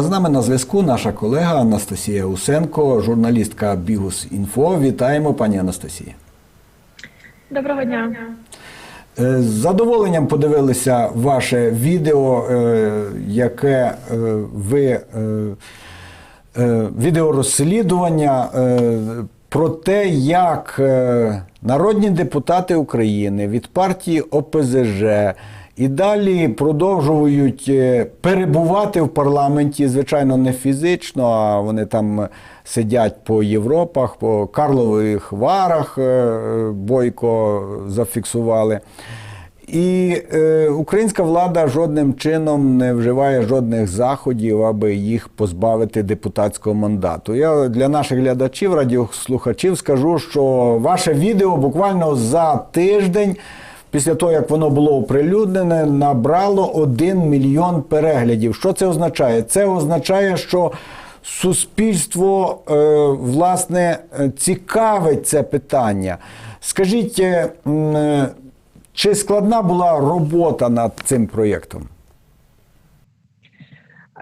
А з нами на зв'язку наша колега Анастасія Усенко, журналістка Бігус Інфо. Вітаємо, пані Анастасія. Доброго дня. Е, З задоволенням подивилися ваше відео, е, яке е, ви відеорозслідування про те, як народні депутати України від партії ОПЗЖ і далі продовжують е, перебувати в парламенті, звичайно, не фізично, а вони там сидять по Європах, по Карлових Варах е, бойко зафіксували. І е, українська влада жодним чином не вживає жодних заходів, аби їх позбавити депутатського мандату. Я для наших глядачів, радіослухачів скажу, що ваше відео буквально за тиждень. Після того, як воно було оприлюднене, набрало 1 мільйон переглядів. Що це означає? Це означає, що суспільство е, власне цікавить це питання. Скажіть, е, е, чи складна була робота над цим проєктом?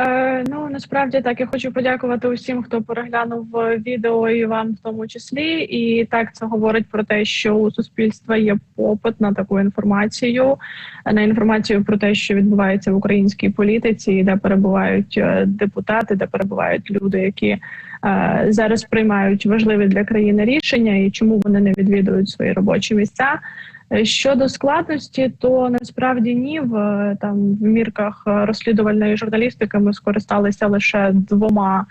Е, ну насправді так я хочу подякувати усім, хто переглянув е, відео, і вам в тому числі. І так це говорить про те, що у суспільства є попит на таку інформацію, на інформацію про те, що відбувається в українській політиці, де перебувають е, депутати, де перебувають люди, які е, зараз приймають важливі для країни рішення, і чому вони не відвідують свої робочі місця. Е, Щодо складності, то насправді ні в е, там в мірках е, розслідувальної журналістики ми скористалися лише двома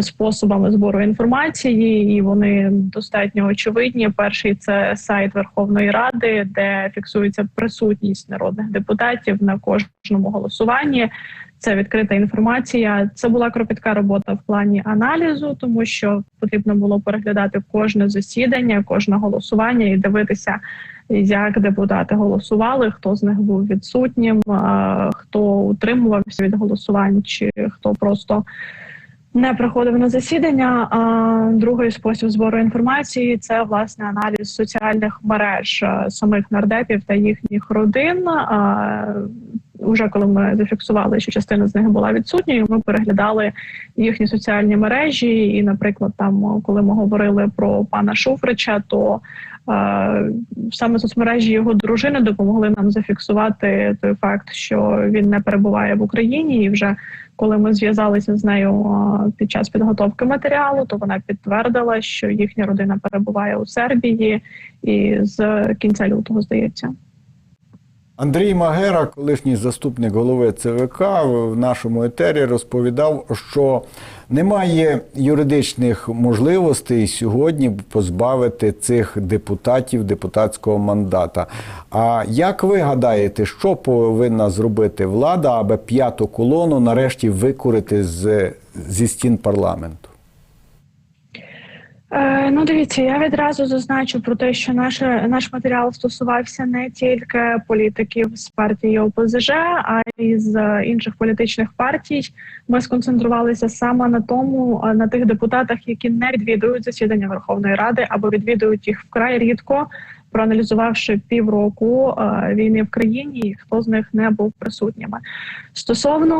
способами збору інформації, і вони достатньо очевидні. Перший це сайт Верховної Ради, де фіксується присутність народних депутатів на кожному голосуванні. Це відкрита інформація. Це була кропітка робота в плані аналізу, тому що потрібно було переглядати кожне засідання, кожне голосування і дивитися, як депутати голосували, хто з них був відсутнім, хто утримувався від голосувань, чи хто просто не приходив на засідання. А другий спосіб збору інформації це власне аналіз соціальних мереж самих нардепів та їхніх родин. Уже коли ми зафіксували, що частина з них була відсутньою, ми переглядали їхні соціальні мережі. І, наприклад, там, коли ми говорили про пана Шуфрича, то е, саме соцмережі його дружини допомогли нам зафіксувати той факт, що він не перебуває в Україні. І вже коли ми зв'язалися з нею під час підготовки матеріалу, то вона підтвердила, що їхня родина перебуває у Сербії і з кінця лютого здається. Андрій Магера, колишній заступник голови ЦВК, в нашому етері розповідав, що немає юридичних можливостей сьогодні позбавити цих депутатів депутатського мандата. А як ви гадаєте, що повинна зробити влада, аби п'яту колону нарешті викурити з, зі стін парламенту? Е, ну, дивіться, я відразу зазначу про те, що наш, наш матеріал стосувався не тільки політиків з партії ОПЗЖ, а й з інших політичних партій. Ми сконцентрувалися саме на тому, е, на тих депутатах, які не відвідують засідання Верховної Ради або відвідують їх вкрай рідко. Проаналізувавши півроку е, війни в країні, і хто з них не був присутніми. Стосовно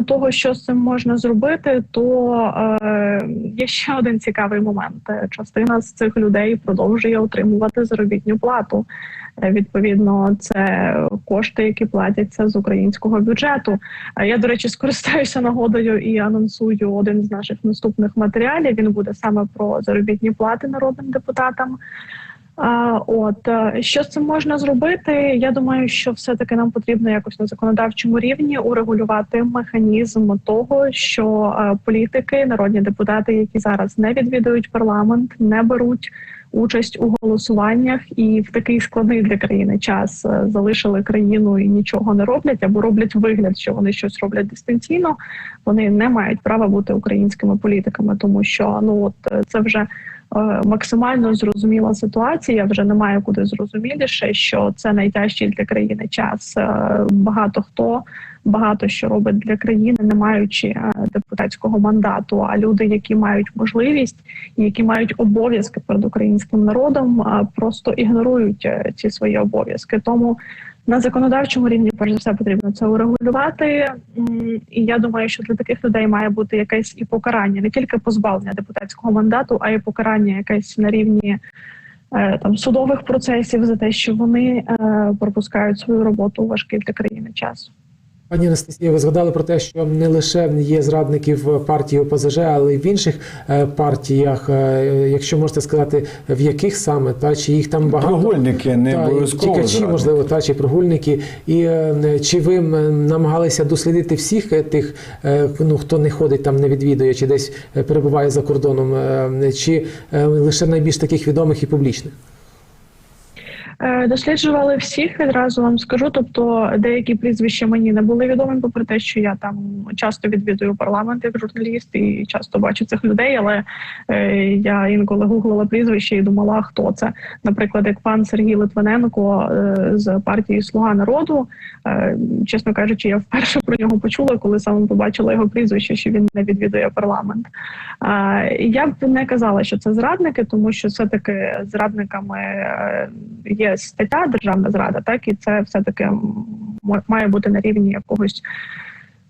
е, того, що з цим можна зробити, то е, є ще один цікавий момент. Частина з цих людей продовжує отримувати заробітну плату. Відповідно, це кошти, які платяться з українського бюджету. А я, до речі, скористаюся нагодою і анонсую один з наших наступних матеріалів. Він буде саме про заробітні плати народним депутатам. От е, що з цим можна зробити? Я думаю, що все-таки нам потрібно якось на законодавчому рівні урегулювати механізм того, що е, політики, народні депутати, які зараз не відвідують парламент, не беруть участь у голосуваннях і в такий складний для країни час е, залишили країну і нічого не роблять або роблять вигляд, що вони щось роблять дистанційно. Вони не мають права бути українськими політиками, тому що ну от це вже максимально зрозуміла ситуація. Вже немає куди зрозуміліше, що це найтяжчий для країни час. Е, Багато хто багато що робить для країни, не маючи е, депутатського мандату. А люди, які мають можливість, які мають обов'язки перед українським народом, е, просто ігнорують е, ці свої обов'язки. Тому На законодавчому рівні, перш за все, потрібно це урегулювати. І я думаю, що для таких людей має бути якесь і покарання, не тільки позбавлення депутатського мандату, а й покарання якесь на рівні е, там судових процесів за те, що вони е, пропускають свою роботу у важкий для країни час. Пані Анастасія, ви згадали про те, що не лише є зрадників партії ОПЗЖ, але й в інших е, партіях. Е, Якщо можете сказати, в яких саме, та чи їх там багато Прогульники не Та, обов'язково. тікачі, можливо, та чи прогульники. І е, чи ви намагалися дослідити всіх тих, ну хто не ходить там, не відвідує, чи десь перебуває за кордоном, чи лише найбільш таких відомих і публічних? Е, Досліджували всіх відразу вам скажу. Тобто деякі прізвища мені не були відомі, попри те, що я там часто відвідую парламент як журналіст і часто бачу цих людей. Але е, я інколи гуглила прізвище і думала, хто це. Наприклад, як пан Сергій Литвиненко е, з партії Слуга народу. Чесно кажучи, я вперше про нього почула, коли саме побачила його прізвище, що він не відвідує парламент. Я б не казала, що це зрадники, тому що все таки зрадниками е, є стаття державна зрада, так і це все таки має бути на рівні якогось.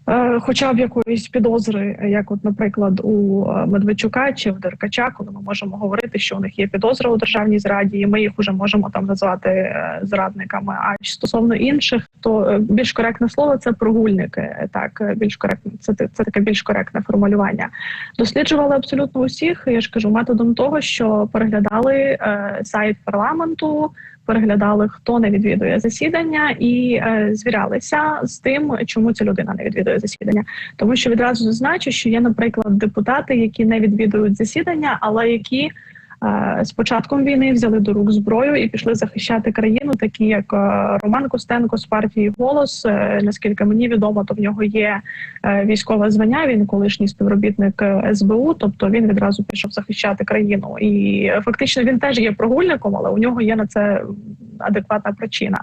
е, Хоча б якоїсь підозри, як, от, наприклад, у е, Медведчука чи в Деркача, коли ми можемо говорити, що у них є підозра у державній зраді, і ми їх вже можемо там назвати е, зрадниками. А стосовно інших, то більш коректне слово це прогульники. Так, більш коректне це, це таке більш коректне формулювання. Досліджували абсолютно усіх. Я ж кажу, методом того, що переглядали сайт парламенту, переглядали, хто не відвідує засідання, і е, звірялися з тим, чому ця людина не відвідує засідання. Тому що відразу зазначу, що є, наприклад, депутати, які не відвідують засідання, але які з початком війни взяли до рук зброю і пішли захищати країну, такі як е, Роман Костенко з партії Голос. Е, Наскільки мені відомо, то в нього є е, військове звання. Він колишній співробітник е, СБУ, тобто він відразу пішов захищати країну. І е, фактично він теж є прогульником, але у нього є на це адекватна причина.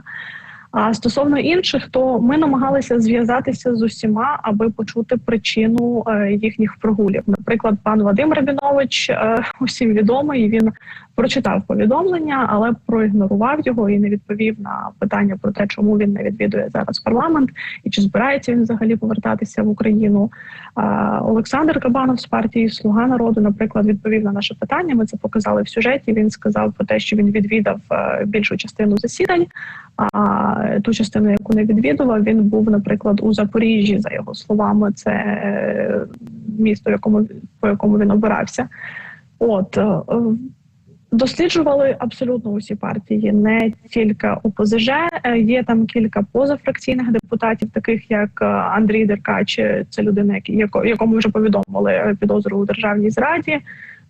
А стосовно інших, то ми намагалися зв'язатися з усіма, аби почути причину е, їхніх прогулів. Наприклад, пан Вадим Рабінович е, усім відомий. Він прочитав повідомлення, але проігнорував його і не відповів на питання про те, чому він не відвідує зараз парламент і чи збирається він взагалі повертатися в Україну. Олександр Кабанов з партії Слуга народу, наприклад, відповів на наше питання. Ми це показали в сюжеті. Він сказав про те, що він відвідав е, більшу частину засідань. А ту частину, яку не відвідував, він був, наприклад, у Запоріжжі, за його словами, це е, місто, якому по якому він обирався. От е, досліджували абсолютно усі партії, не тільки ОПЗЖ. Е, Є там кілька позафракційних депутатів, таких як е, Андрій Деркач, е, це людина, якому вже повідомили підозру у державній зраді.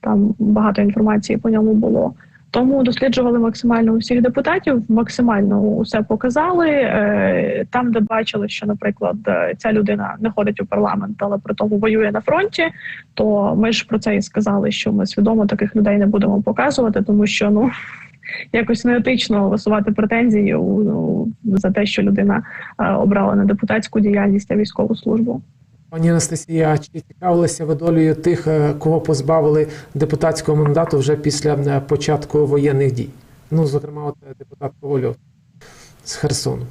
Там багато інформації по ньому було. Тому досліджували максимально усіх депутатів, максимально усе показали. Е, Там, де бачили, що, наприклад, е, ця людина не ходить у парламент, але при тому воює на фронті. То ми ж про це і сказали, що ми свідомо таких людей не будемо показувати, тому що ну якось неетично висувати претензії за те, що людина е, обрала не депутатську діяльність, а військову службу. Пані Анастасія, чи цікавилися ви долею тих, е, кого позбавили депутатського мандату вже після е, початку воєнних дій? Ну, зокрема, от е, депутат Ковальов з Херсону.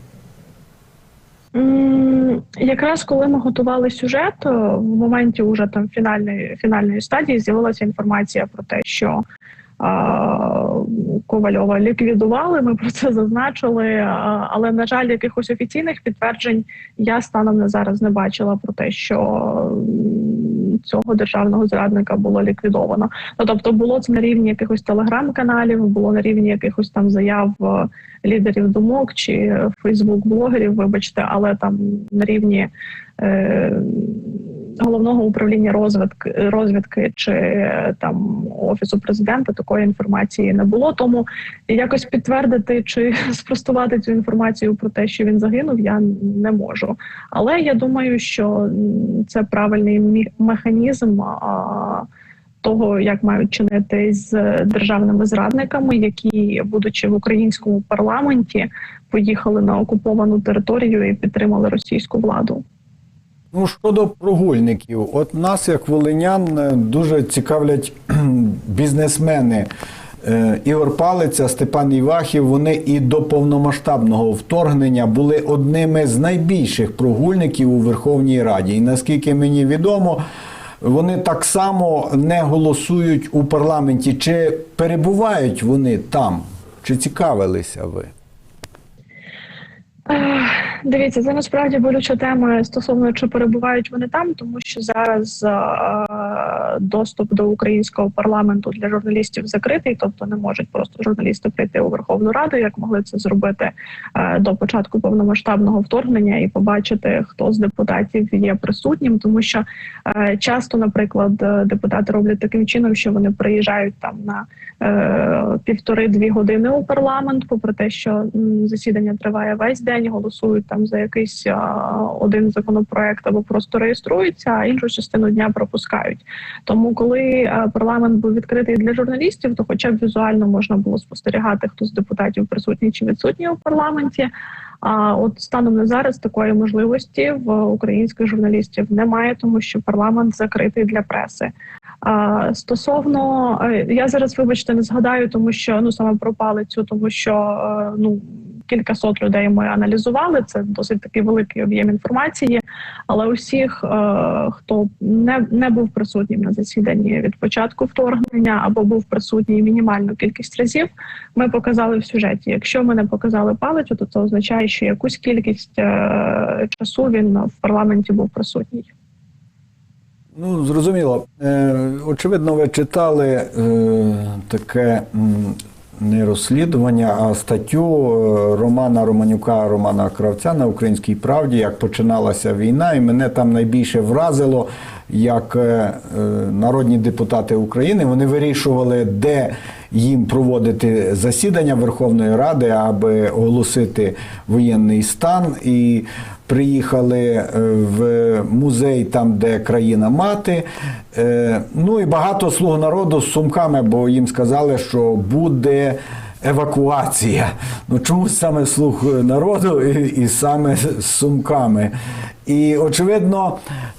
Якраз коли ми готували сюжет, в моменті уже там фінальної фінальної стадії з'явилася інформація про те, що Ковальова ліквідували. Ми про це зазначили. Але на жаль, якихось офіційних підтверджень я станом на зараз не бачила про те, що цього державного зрадника було ліквідовано. Ну тобто, було це на рівні якихось телеграм-каналів, було на рівні якихось там заяв е, лідерів думок чи Фейсбук-блогерів, вибачте, але там на рівні е, головного управління розвідки, розвідки чи е, там офісу президента такої інформації не було. Тому якось підтвердити чи спростувати цю інформацію про те, що він загинув, я не можу. Але я думаю, що це правильний механізм. А, того, як мають чинити з державними зрадниками, які, будучи в українському парламенті, поїхали на окуповану територію і підтримали російську владу. Ну, щодо прогульників, от нас, як волинян, е, дуже цікавлять бізнесмени. Е, Ігор Палиця, Степан Івахів, вони і до повномасштабного вторгнення були одними з найбільших прогульників у Верховній Раді. І наскільки мені відомо, вони так само не голосують у парламенті. Чи перебувають вони там? Чи цікавилися ви? Дивіться, це насправді болюча тема стосовно чи перебувають вони там, тому що зараз е, доступ до українського парламенту для журналістів закритий, тобто не можуть просто журналісти прийти у Верховну Раду, як могли це зробити е, до початку повномасштабного вторгнення, і побачити, хто з депутатів є присутнім, тому що е, часто, наприклад, депутати роблять таким чином, що вони приїжджають там на півтори-дві години у парламент, попри те, що засідання триває весь день, голосують там за якийсь один законопроект або просто реєструються, а іншу частину дня пропускають. Тому, коли парламент був відкритий для журналістів, то хоча б візуально можна було спостерігати, хто з депутатів присутній чи відсутній у парламенті. А от станом на зараз такої можливості в українських журналістів немає, тому що парламент закритий для преси. А, стосовно е, я зараз, вибачте, не згадаю, тому що ну саме про палицю, тому що е, ну кількасот людей ми аналізували. Це досить такий великий об'єм інформації. Але усіх, е, хто не, не був присутнім на засіданні від початку вторгнення або був присутній мінімальну кількість разів, ми показали в сюжеті. Якщо ми не показали палицю, то це означає, що якусь кількість е, часу він в парламенті був присутній. Ну, зрозуміло. Е, очевидно, ви читали таке не розслідування, а статтю е, Романа Романюка, Романа Кравця на Українській правді, як починалася війна, і мене там найбільше вразило, як е, е, народні депутати України вони вирішували, де їм проводити засідання Верховної Ради, аби оголосити воєнний стан. І приїхали е, в музей, там, де країна мати. Е, Ну і багато слуг народу з сумками, бо їм сказали, що буде. Евакуація. Ну чому саме слуг народу і, і саме з сумками. І очевидно,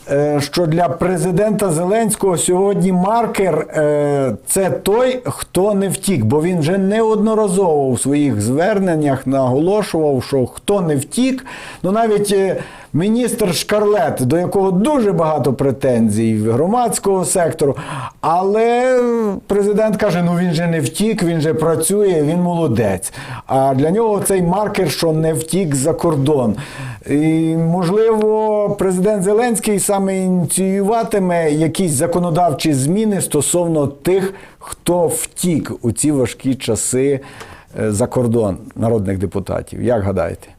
е, що для президента Зеленського сьогодні маркер е, це той, хто не втік, бо він вже неодноразово в своїх зверненнях наголошував, що хто не втік, ну навіть е, міністр Шкарлет, до якого дуже багато претензій громадського сектору, але президент каже: ну він же не втік, він же працює, він молодець. А для нього цей маркер, що не втік за кордон. І, можливо, президент Зеленський саме ініціюватиме якісь законодавчі зміни стосовно тих, хто втік у ці важкі часи е, за кордон народних депутатів. Як гадаєте?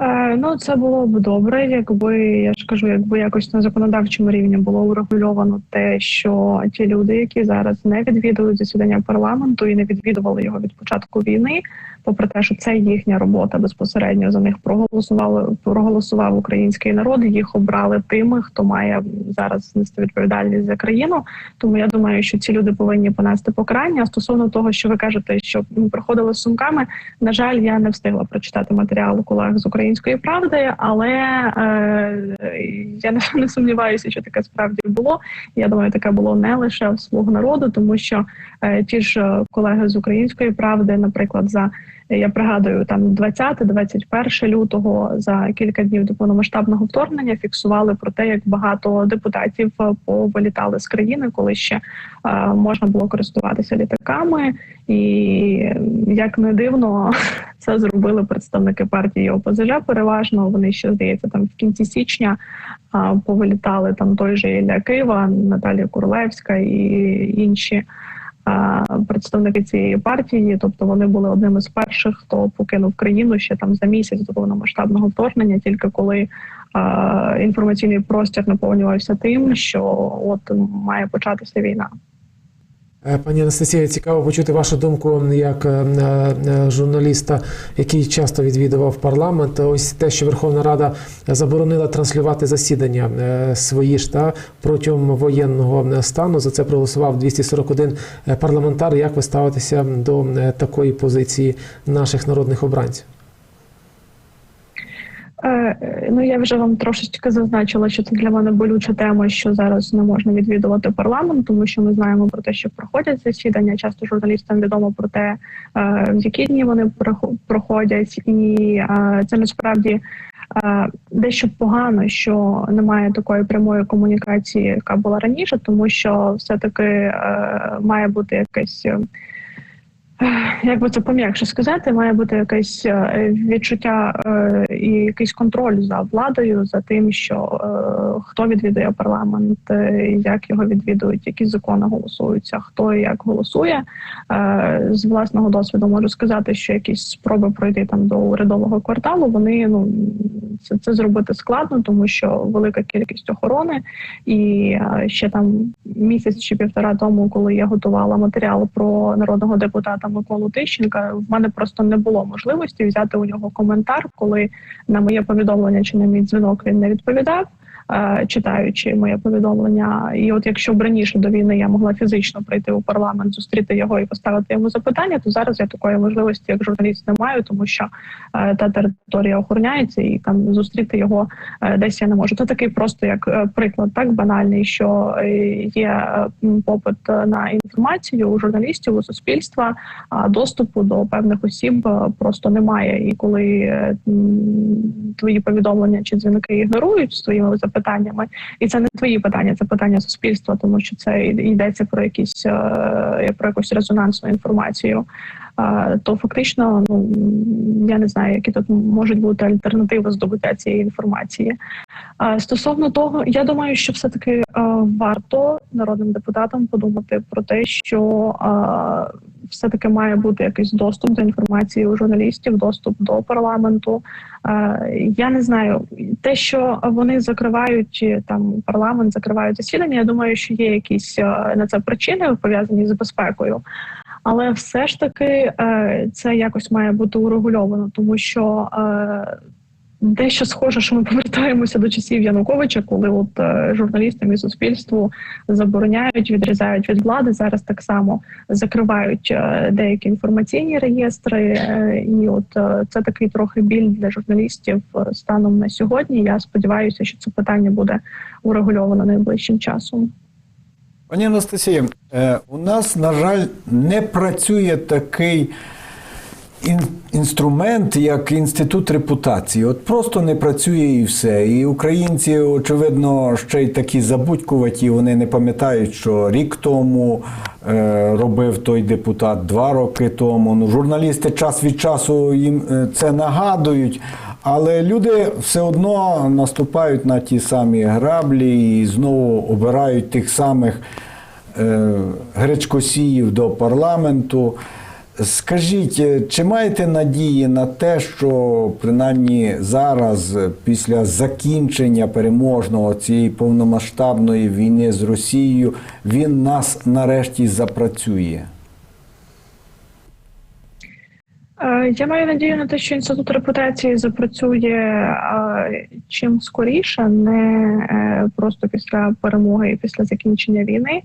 Е, Ну, це було б добре, якби я ж кажу, якби якось на законодавчому рівні було урегульовано те, що ті люди, які зараз не відвідують засідання парламенту і не відвідували його від початку війни, попри те, що це їхня робота безпосередньо за них проголосували, проголосував український народ. Їх обрали тими, хто має зараз нести відповідальність за країну. Тому я думаю, що ці люди повинні понести покарання. Стосовно того, що ви кажете, що приходили з сумками. На жаль, я не встигла прочитати матеріал колег з української правди, але е, я не, не сумніваюся, що таке справді було. Я думаю, таке було не лише в слуг народу, тому що е, ті ж е, колеги з української правди, наприклад, за я пригадую там 20-21 лютого за кілька днів до повномасштабного вторгнення фіксували про те, як багато депутатів е, повилітали з країни, коли ще е, можна було користуватися літаками, і як не дивно, це зробили представники партії ОПЗЖ. Переважно вони ще здається там в кінці січня е, повилітали там той же Ілля Кива, Наталія Курлевська і інші представники цієї партії, тобто вони були одними з перших, хто покинув країну ще там за місяць до повномасштабного вторгнення, тільки коли а, інформаційний простір наповнювався тим, що от має початися війна. Е, Пані Анастасія, цікаво почути вашу думку як е, е, журналіста, який часто відвідував парламент. Ось те, що Верховна Рада заборонила транслювати засідання свої ж та протягом воєнного стану. За це проголосував 241 парламентар. Як ви ставитеся до такої позиції наших народних обранців? Е, е, Ну я вже вам трошечки зазначила, що це для мене болюча тема, що зараз не можна відвідувати парламент, тому що ми знаємо про те, що проходять засідання. Часто журналістам відомо про те, е, в які дні вони прохо- проходять, і це насправді дещо погано, що немає такої прямої комунікації, яка була раніше, тому що все таки має бути якесь. Як би це пом'якше сказати, має бути якесь е, відчуття е, і якийсь контроль за владою, за тим, що е, хто відвідує парламент, як його відвідують, які закони голосуються, хто і як голосує. З власного досвіду можу сказати, що якісь спроби пройти там до урядового кварталу, вони ну це, це зробити складно, тому що велика кількість охорони, і ще там місяць чи півтора тому, коли я готувала матеріал про народного депутата Миколу Тищенка, в мене просто не було можливості взяти у нього коментар, коли на моє повідомлення чи на мій дзвінок він не відповідав. Е, Читаючи моє повідомлення, і от якщо б раніше до війни я могла фізично прийти у парламент, зустріти його і поставити йому запитання, то зараз я такої можливості як журналіст не маю, тому що е, та територія охороняється, і там зустріти його е, десь я не можу. Це такий просто як приклад, так банальний, що є попит на інформацію у журналістів, у суспільства, а доступу до певних осіб просто немає. І коли твої повідомлення чи дзвінки ігнорують з твоїми запитаннями, і це не твої питання, це питання суспільства, тому що це йдеться про якісь е, про якусь резонансну інформацію. Е, То фактично, ну я не знаю, які тут можуть бути альтернативи здобуття цієї інформації. Стосовно того, я думаю, що все таки варто народним депутатам подумати про те, що все таки має бути якийсь доступ до інформації у журналістів, доступ до парламенту. Е, Я не знаю, те, що вони закривають е, там парламент, закривають засідання. Я думаю, що є якісь е, на це причини пов'язані з безпекою. Але все ж таки е, це якось має бути урегульовано, тому що е, дещо схоже, що ми повертаємося до часів Януковича, коли от е, журналістам і суспільству забороняють, відрізають від влади. Зараз так само закривають деякі інформаційні реєстри, і от це такий трохи біль для журналістів станом на сьогодні. Я сподіваюся, що це питання буде урегульовано найближчим часом. Пані Анастасія, е, у нас, на жаль, не працює такий ін- інструмент, як інститут репутації. От просто не працює і все. І українці, очевидно, ще й такі забудькуваті, вони не пам'ятають, що рік тому е, робив той депутат, два роки тому. Ну, журналісти час від часу їм е, це нагадують. Але люди все одно наступають на ті самі граблі і знову обирають тих самих е, гречкосіїв до парламенту. Скажіть, е, чи маєте надії на те, що принаймні зараз, е, після закінчення переможного цієї повномасштабної війни з Росією, він нас нарешті запрацює? Е, Я маю надію на те, що інститут репутації запрацює е, чим скоріше, не е, просто після перемоги і після закінчення війни.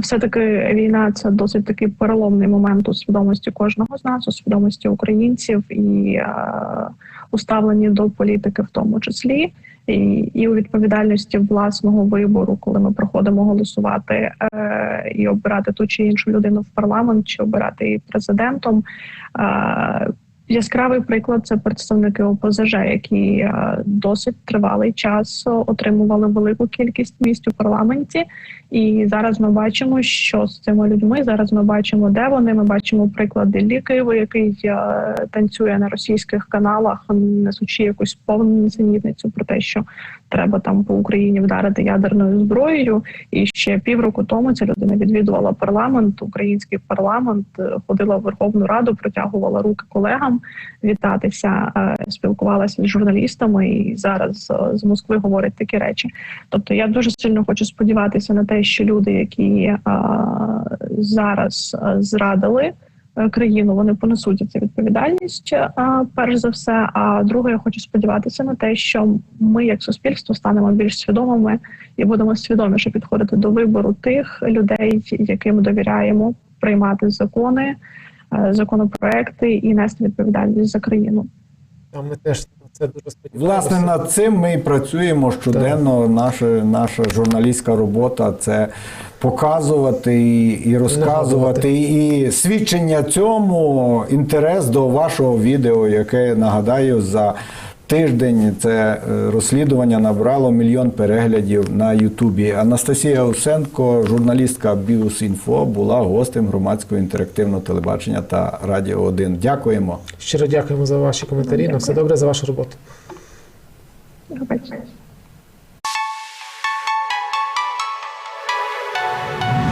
Все таки війна це досить такий переломний момент у свідомості кожного з нас, у свідомості українців і уставлені до політики, в тому числі. І, у відповідальності власного вибору, коли ми проходимо голосувати е, і обирати ту чи іншу людину в парламент, чи обирати її президентом. Е, Яскравий приклад це представники ОПЗЖ, які е, досить тривалий час отримували велику кількість місць у парламенті. І зараз ми бачимо, що з цими людьми зараз ми бачимо, де вони. Ми бачимо приклади Києва, який е, танцює на російських каналах, несучи якусь повну несенітницю про те, що треба там по Україні вдарити ядерною зброєю. І ще півроку тому ця людина відвідувала парламент, український парламент, е, ходила в Верховну Раду, протягувала руки колегам вітатися, е, спілкувалася з журналістами і зараз е, з Москви говорить такі речі. Тобто, я дуже сильно хочу сподіватися на те, що люди, які зараз зрадили. Е, Країну вони понесуть за це відповідальність е, перш за все. А друге, я хочу сподіватися на те, що ми, як суспільство, станемо більш свідомими і будемо свідоміше підходити до вибору тих людей, яким довіряємо приймати закони, е, законопроекти і нести відповідальність за країну. Ми теж це дуже сподіваємося. Власне, над цим ми і працюємо щоденно. Наша, наша журналістська робота це показувати і, і розказувати. І свідчення цьому інтерес до вашого відео, яке нагадаю за. Тиждень це е, розслідування набрало мільйон переглядів на Ютубі. Анастасія Усенко, журналістка Біус.Інфо, була гостем громадського інтерактивного телебачення та Радіо 1. Дякуємо. Щиро дякуємо за ваші коментарі. На все добре за вашу роботу. До.